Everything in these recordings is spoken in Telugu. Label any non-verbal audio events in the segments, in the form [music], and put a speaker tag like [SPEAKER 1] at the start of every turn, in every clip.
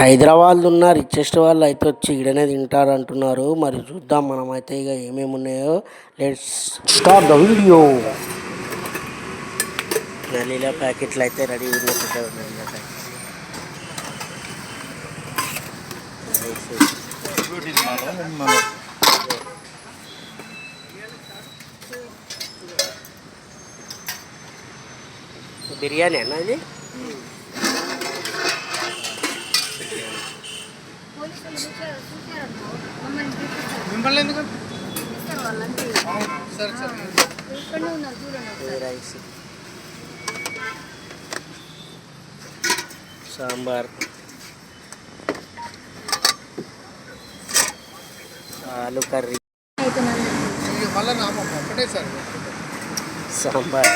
[SPEAKER 1] హైదరాబాద్లో ఉన్న రిచెస్ట్ వాళ్ళు అయితే వచ్చి ఈడనే తింటారు అంటున్నారు మరి చూద్దాం మనం అయితే ఇక ఏమేమి ఉన్నాయో లెట్స్ స్టార్ట్ ద వీడియో నలీలా ప్యాకెట్లు అయితే రెడీ బిర్యానీ అన్న అది
[SPEAKER 2] పోలీసులు చూసారు చూసారనుకో మమ్మల్ని పిలిపిస్తారు.
[SPEAKER 3] మిమ్మల్ని ఎందుకు. సరే సరే.
[SPEAKER 1] రైస్ సాంబార్. ఆలు కర్రీ.
[SPEAKER 3] మళ్ళీ నామం ఒకటే సార్
[SPEAKER 1] సాంబార్.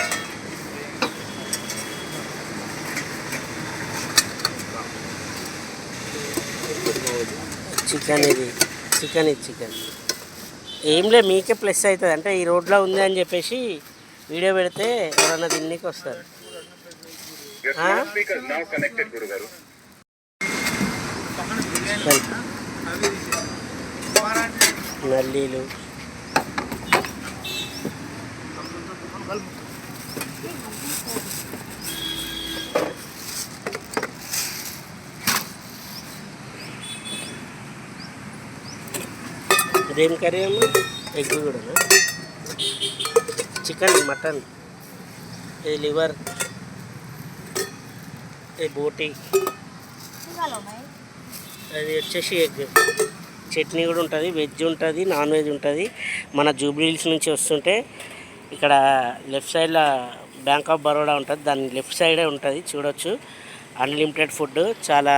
[SPEAKER 1] చికెన్ ఇది. చికెన్ ఇది చికెన్. ఏం లే మీకే ప్లస్ అవుతుంది. అంటే ఈ రోడ్లో ఉంది అని చెప్పేసి వీడియో పెడితే ఎవరన్నా తిన్నీకి వస్తారు. నల్లీలు ఇదేం కర్రీ అమ్మా? ఎగ్ కూడా చికెన్ మటన్. ఇది లివర్? ఇది బోటి? అది వచ్చేసి ఎగ్. చట్నీ కూడా ఉంటుంది వెజ్ ఉంటుంది నాన్ వెజ్ ఉంటుంది. మన జూబ్లీ హిల్స్ నుంచి వస్తుంటే ఇక్కడ లెఫ్ట్ సైడ్లో బ్యాంక్ ఆఫ్ బరోడా ఉంటుంది. దాని లెఫ్ట్ సైడే ఉంటుంది చూడొచ్చు. అన్లిమిటెడ్ ఫుడ్ చాలా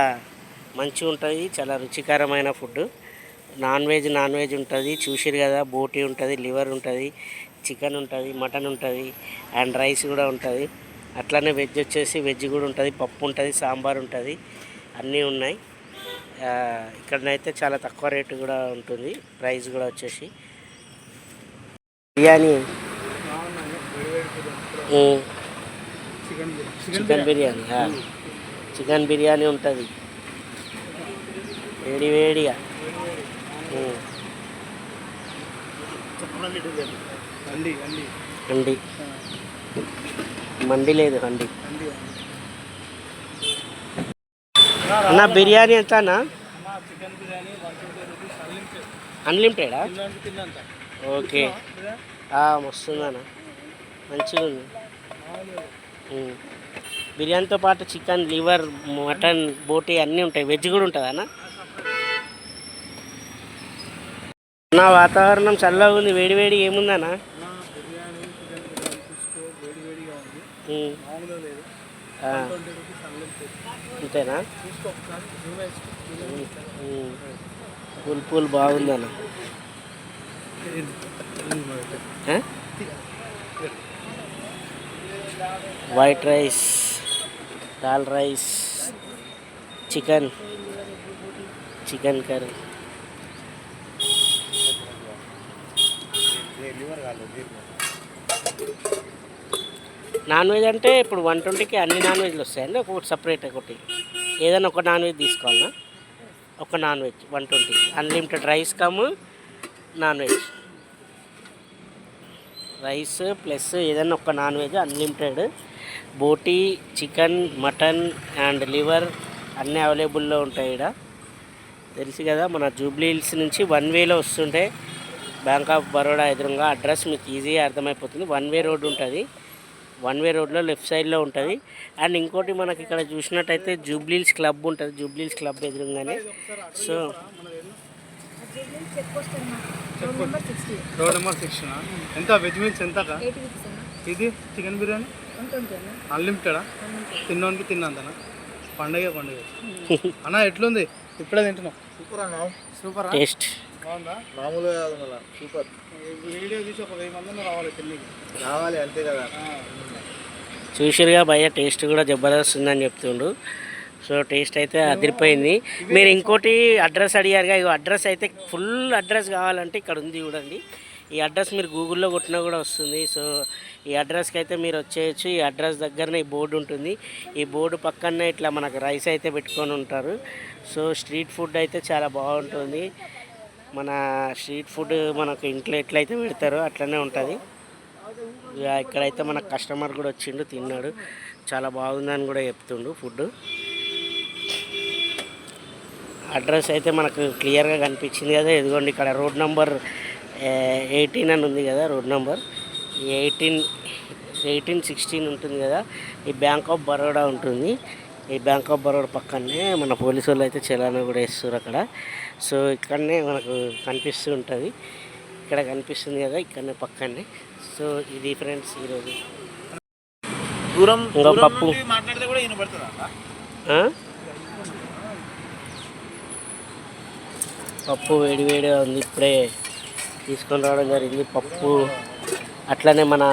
[SPEAKER 1] మంచిగా ఉంటుంది చాలా రుచికరమైన food non veg non veg ఉంటుంది. చూసిరు కదా బోటీ ఉంటుంది లివర్ ఉంటుంది చికెన్ ఉంటుంది మటన్ ఉంటుంది అండ్ రైస్ కూడా ఉంటుంది. అట్లానే వెజ్ వచ్చేసి వెజ్ కూడా ఉంటుంది పప్పు ఉంటుంది సాంబార్ ఉంటుంది. అన్నీ ఉన్నాయి. ఇక్కడనైతే చాలా తక్కువ రేటు కూడా ఉంటుంది. ప్రైస్ కూడా వచ్చేసి బిర్యానీ.
[SPEAKER 3] చికెన్
[SPEAKER 1] బిర్యానీ. చికెన్ బిర్యానీ ఉంటుంది. వేడి వేడిగా.
[SPEAKER 3] అండి
[SPEAKER 1] హండి. మండి లేదు హండి.
[SPEAKER 3] అండి
[SPEAKER 1] అన్న బిర్యానీ ఎంత అన్న?
[SPEAKER 3] చికెన్ బిర్యానీ అన్లిమిటెడా
[SPEAKER 1] ఓకే. ఆ, మస్తుందన్న మంచిగా ఉంది. బిర్యానీతో పాటు చికెన్ లివర్ మటన్ బోటీ అన్నీ ఉంటాయి. వెజ్ కూడా ఉంటుందా అన్న? నా వాతావరణం చల్లగా ఉంది వేడి వేడి ఏముందన్నా? అంతేనా? పూలు పూలు బాగుందన్న. White rice dal rice chicken chicken curry non veg అంటే ఇప్పుడు వన్ ట్వంటీకి అన్ని నాన్ వెజ్లు వస్తాయండి ఒకటి సపరేట్ ఒకటి. ఏదైనా ఒక నాన్ వెజ్ తీసుకోవాలన్నా ఒక non veg one twenty. Unlimited rice cum non veg. Rice plus ఏదైనా ఒక నాన్ వెజ్ అన్లిమిటెడ్ బోటీ చికెన్ మటన్ అండ్ లివర్ అన్నీ అవైలబుల్లో ఉంటాయి ఇక్కడ తెలుసు కదా మన జూబ్లీ హిల్స్ నుంచి వన్ వేలో వస్తుంటే బ్యాంక్ ఆఫ్ బరోడా ఎదురుగా అడ్రస్ మీకు ఈజీగా అర్థమైపోతుంది. వన్ వే రోడ్ ఉంటుంది. వన్ వే రోడ్లో లెఫ్ట్ సైడ్లో ఉంటుంది. అండ్ ఇంకోటి మనకి ఇక్కడ చూసినట్టయితే జూబ్లీల్స్ క్లబ్ ఉంటుంది. జూబ్లీల్స్ క్లబ్ ఎదురుగానే. So.
[SPEAKER 2] Road number 60.
[SPEAKER 3] Road number sixteen ఎంత? వెజ్ మీల్స్ ఎంత
[SPEAKER 2] 80 రూపీస్ అన్న.
[SPEAKER 3] ఇది? చికెన్ బిర్యానీ?
[SPEAKER 2] 120 అన్న.
[SPEAKER 3] అన్లిమిటెడా తిన్నోనికి తిన్నంతనా? పండగ పండుగ. [laughs] అన్న ఎట్లుంది? ఇప్పుడే తింటున్నాం. సూపర్ అన్న. సూపర్?
[SPEAKER 1] టేస్ట్
[SPEAKER 4] మామూలుగా కాదు మళ్ళా. సూపర్
[SPEAKER 3] వీడియో తీసి ఒక వెయ్యి మంది రావాలి
[SPEAKER 4] రావాలి అంతే కదా.
[SPEAKER 1] చూసిరుగా భయ్య టేస్ట్ కూడా జబర్దస్త్ ఉందని చెప్తుండు. సో టేస్ట్ అయితే అదిరిపోయింది. మీరు ఇంకోటి అడ్రస్ అడిగారుగా ఇగో అడ్రస్ అయితే ఫుల్ అడ్రస్ కావాలంటే ఇక్కడ ఉంది చూడండి. ఈ అడ్రస్ మీరు గూగుల్లో కొట్టినా కూడా వస్తుంది. సో ఈ అడ్రస్కి అయితే మీరు వచ్చేయచ్చు. ఈ అడ్రస్ దగ్గరనే ఈ బోర్డు ఉంటుంది. ఈ బోర్డు పక్కనే ఇట్లా మనకు రైస్ అయితే పెట్టుకొని ఉంటారు. సో స్ట్రీట్ ఫుడ్ అయితే చాలా బాగుంటుంది. మన స్ట్రీట్ ఫుడ్ మనకు ఇంట్లో ఎట్లయితే పెడతారో అట్లనే ఉంటుంది. ఇక ఇక్కడైతే మన కస్టమర్ కూడా వచ్చిండు తిన్నాడు. చాలా బాగుందని కూడా చెప్తుండు ఫుడ్. అడ్రస్ అయితే మనకు క్లియర్గా కనిపించింది కదా. ఇదిగోండి ఇక్కడ రోడ్ నెంబర్ ఎయిటీన్ అని ఉంది కదా road number. Eighteen eighteen sixteen ఉంటుంది కదా. ఈ బ్యాంక్ ఆఫ్ బరోడా ఉంటుంది. ఈ బ్యాంక్ ఆఫ్ బరోడా పక్కనే మన పోలీసు వాళ్ళు అయితే చలానా కూడా ఇస్తారు అక్కడ. సో ఇక్కడనే మనకు కనిపిస్తూ ఉంటుంది. ఇక్కడ కనిపిస్తుంది కదా ఇక్కడనే పక్కనే. సో ఇది ఫ్రెండ్స్ ఈరోజు.
[SPEAKER 4] దూరం
[SPEAKER 1] ఇంకా పప్పు. పప్పు వేడి వేడిగా ఉంది ఇప్పుడే తీసుకొని రావడం జరిగింది. పప్పు అట్లనే మన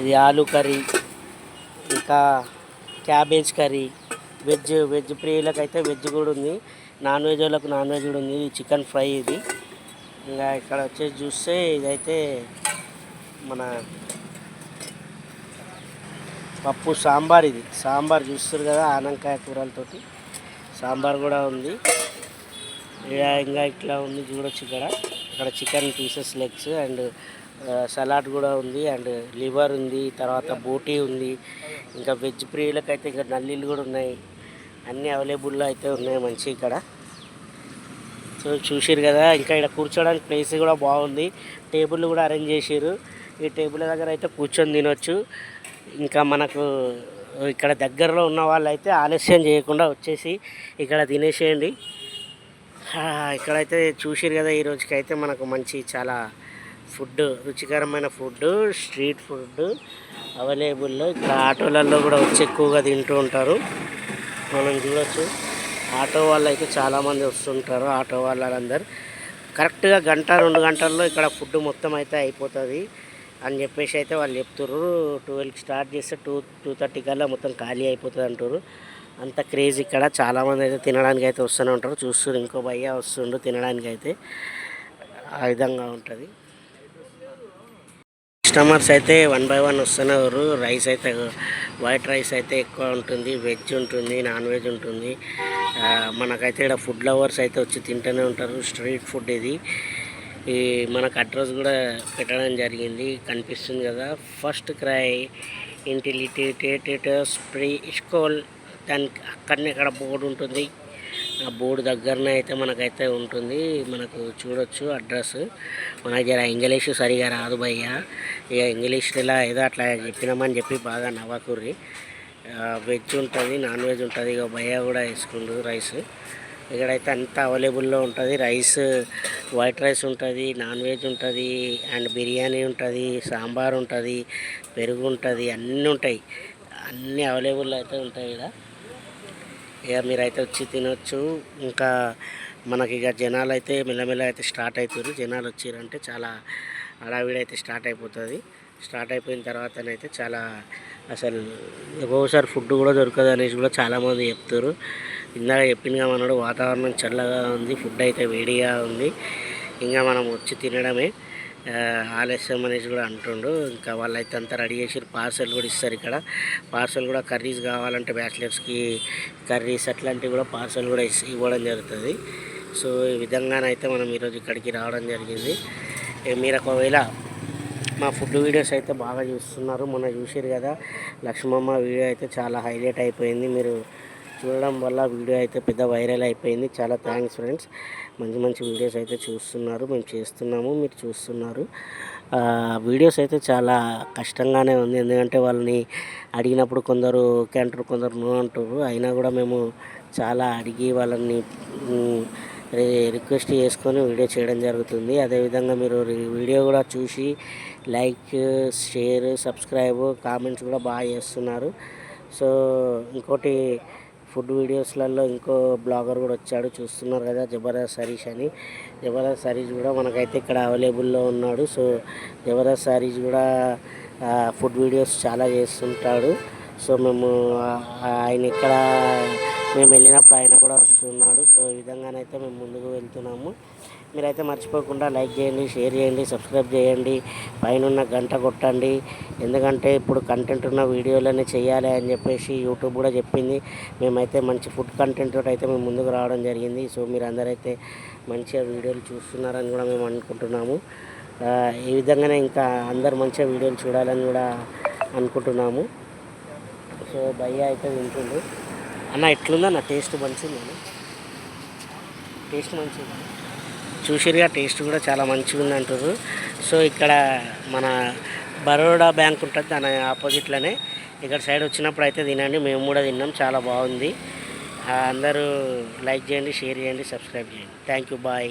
[SPEAKER 1] ఇది ఆలు కర్రీ ఇంకా క్యాబేజ్ కర్రీ వెజ్ వెజ్ ప్రియులకైతే వెజ్ కూడా ఉంది. నాన్ వెజ్ వాళ్ళకు నాన్ వెజ్ కూడా ఉంది. ఇది చికెన్ ఫ్రై ఇది. ఇంకా ఇక్కడ వచ్చేసి చూస్తే ఇదైతే మన పప్పు సాంబార్ ఇది. సాంబార్ చూస్తారు కదా ఆనంకాయ కూరలతోటి. సాంబార్ కూడా ఉంది. ఇక ఇంకా ఇట్లా ఉంది చూడొచ్చు ఇక్కడ. ఇక్కడ chicken pieces legs and salad కూడా ఉంది అండ్ లివర్ ఉంది. తర్వాత బోటీ ఉంది. ఇంకా వెజ్ ప్రియులకైతే ఇంకా నల్లీలు కూడా ఉన్నాయి. అన్నీ అవైలబుల్లో అయితే ఉన్నాయి మంచి ఇక్కడ. సో చూసిరు కదా ఇంకా ఇక్కడ కూర్చోడానికి ప్లేస్ కూడా బాగుంది. టేబుల్ కూడా అరేంజ్ చేసారు ఈ టేబుల్ దగ్గర అయితే కూర్చొని తినొచ్చు. ఇంకా మనకు ఇక్కడ దగ్గరలో ఉన్న వాళ్ళు అయితే ఆలస్యం చేయకుండా వచ్చేసి ఇక్కడ తినేసేయండి. ఇక్కడైతే చూసిరు కదా ఈ రోజుకైతే మనకు మంచి చాలా ఫుడ్ రుచికరమైన ఫుడ్ స్ట్రీట్ ఫుడ్ అవైలబుల్లో ఇక్కడ ఆటోలలో కూడా వచ్చి ఎక్కువగా తింటూ ఉంటారు. మనం చూడొచ్చు. ఆటో వాళ్ళు అయితే చాలామంది వస్తుంటారు ఆటో వాళ్ళందరూ. కరెక్ట్గా గంట రెండు గంటల్లో ఇక్కడ ఫుడ్ మొత్తం అయితే అయిపోతుంది అని చెప్పేసి అయితే వాళ్ళు చెప్తుర్రు. ట్వెల్వ్కి స్టార్ట్ చేస్తే టూ టూ థర్టీ కల్లా మొత్తం ఖాళీ అయిపోతుంది అంటారు అంత క్రేజ్ ఇక్కడ. చాలామంది అయితే తినడానికి అయితే వస్తూనే ఉంటారు. చూస్తున్నారు ఇంకో భయ్య వస్తుండు తినడానికి అయితే ఆ విధంగా ఉంటుంది. కస్టమర్స్ అయితే వన్ బై వన్ వస్తున్నారు. రైస్ అయితే వైట్ రైస్ అయితే ఎక్కువ ఉంటుంది వెజ్ ఉంటుంది నాన్ వెజ్ ఉంటుంది మనకైతే ఇక్కడ ఫుడ్ లవర్స్ అయితే వచ్చి తింటూనే ఉంటారు స్ట్రీట్ ఫుడ్ ఇది. ఈ మనకు అడ్రస్ కూడా పెట్టడం జరిగింది కనిపిస్తుంది కదా. First cry Intellitots pre school దానికి అక్కడనే ఇక్కడ బోర్డు ఉంటుంది. బోర్డు దగ్గరనే అయితే మనకైతే ఉంటుంది. మనకు చూడొచ్చు అడ్రస్. మనకి జర ఇంగ్లీష్ సరిగా రాదు భయ్య. ఇక ఇంగ్లీష్ ఇలా ఏదో అట్లా చెప్పినామని చెప్పి బాగా నవ్వకూర్రి. వెజ్ ఉంటుంది నాన్ వెజ్ ఉంటుంది. ఇక భయ్య కూడా వేసుకుండు రైస్. ఇక్కడైతే అంతా అవైలబుల్లో ఉంటుంది. రైస్ వైట్ రైస్ ఉంటుంది నాన్ వెజ్ ఉంటుంది అండ్ బిర్యానీ ఉంటుంది సాంబార్ ఉంటుంది పెరుగు ఉంటుంది అన్నీ ఉంటాయి. అన్నీ అవైలబుల్ అయితే ఉంటాయి ఇక్కడ ఇక మీరైతే వచ్చి తినొచ్చు. ఇంకా మనకి ఇక జనాలు అయితే మెల్లమెల్ల అయితే స్టార్ట్ అవుతారు జనాలు వచ్చారంటే చాలా హడావిడి అయితే స్టార్ట్ అయిపోతుంది. స్టార్ట్ అయిపోయిన తర్వాతనైతే చాలా అసలు ఒక్కొక్కసారి ఫుడ్ కూడా దొరకదు అనేసి కూడా చాలామంది చెప్తారు ఇందాక చెప్పినగా మనడు వాతావరణం చల్లగా ఉంది ఫుడ్ అయితే వేడిగా ఉంది. ఇంకా మనం వచ్చి తినడమే. ఆలస్యం అనేసి కూడా అంటుండు. ఇంకా వాళ్ళైతే అంతా రెడీ చేసి పార్సల్ కూడా ఇస్తారు ఇక్కడ. పార్సల్ కూడా కర్రీస్ కావాలంటే బ్యాచిలర్స్కి కర్రీస్ అట్లాంటివి కూడా పార్సల్ కూడా ఇస్- ఇవ్వడం జరుగుతుంది. సో ఈ విధంగానైతే మనం ఈరోజు ఇక్కడికి రావడం జరిగింది. మీరు ఒకవేళ మా ఫుడ్ వీడియోస్ అయితే బాగా చూస్తున్నారు. మొన్న చూసారు కదా లక్ష్మమ్మ వీడియో అయితే చాలా హైలైట్ అయిపోయింది. మీరు చూడడం వల్ల వీడియో అయితే పెద్ద వైరల్ అయిపోయింది. చాలా థ్యాంక్స్ ఫ్రెండ్స్. మంచి మంచి వీడియోస్ అయితే చూస్తున్నారు. మేము చేస్తున్నాము మీరు చూస్తున్నారు. వీడియోస్ అయితే చాలా కష్టంగానే ఉంది. ఎందుకంటే వాళ్ళని అడిగినప్పుడు కొందరు ఓకే అంటారు కొందరు నో అంటారు. అయినా కూడా మేము చాలా అడిగి వాళ్ళని రిక్వెస్ట్ చేసుకొని వీడియో చేయడం జరుగుతుంది. అదేవిధంగా మీరు రి- వీడియో కూడా చూసి లైక్ షేర్ సబ్స్క్రైబ్ కామెంట్స్ కూడా బాగా చేస్తున్నారు. సో ఇంకోటి ఫుడ్ వీడియోస్లలో ఇంకో బ్లాగర్ కూడా వచ్చాడు. చూస్తున్నారు కదా జబర్దస్త్ హరీష్ అని. జబర్దస్త్ హరీష్ కూడా మనకైతే ఇక్కడ అవైలబుల్లో ఉన్నాడు. సో జబర్దస్త్ హరీష్ కూడా ఫుడ్ వీడియోస్ చాలా చేస్తుంటాడు. సో మేము ఆయన ఇక్కడ మేము వెళ్ళినప్పుడు ఆయన కూడా వస్తున్నాడు. సో ఈ విధంగానైతే మేము ముందుకు వెళ్తున్నాము. మీరైతే మర్చిపోకుండా లైక్ చేయండి షేర్ చేయండి సబ్స్క్రైబ్ చేయండి పైన ఉన్న గంట కొట్టండి. ఎందుకంటే ఇప్పుడు కంటెంట్ ఉన్న వీడియోలనే చేయాలి అని చెప్పేసి యూట్యూబ్ కూడా చెప్పింది. మేమైతే మంచి ఫుడ్ కంటెంట్ తోటి అయితే మేము ముందుకు రావడం జరిగింది. సో మీరు అందరైతే మంచిగా వీడియోలు చూస్తున్నారని కూడా మేము అనుకుంటున్నాము. ఈ విధంగానే ఇంకా అందరు మంచిగా వీడియోలు చూడాలని కూడా అనుకుంటున్నాము. సో భయ్య అయితే వింటుంది అన్న ఎట్లుందన్న టేస్ట్ మంచిగా టేస్ట్ మంచిగా చూసిరుగా టేస్ట్ కూడా చాలా మంచిగా ఉంది అంటారు సో ఇక్కడ మన బరోడా బ్యాంక్ ఉంటుంది దాని ఆపోజిట్లోనే ఇక్కడ సైడ్ వచ్చినప్పుడు అయితే తినండి మేము కూడా తిన్నాం చాలా బాగుంది. అందరూ లైక్ చేయండి షేర్ చేయండి సబ్స్క్రైబ్ చేయండి. థ్యాంక్ యూ బాయ్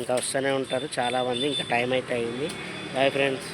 [SPEAKER 1] ఇంకా వస్తూనే ఉంటారు చాలామంది ఇంకా టైం అయితే అయింది. Bye friends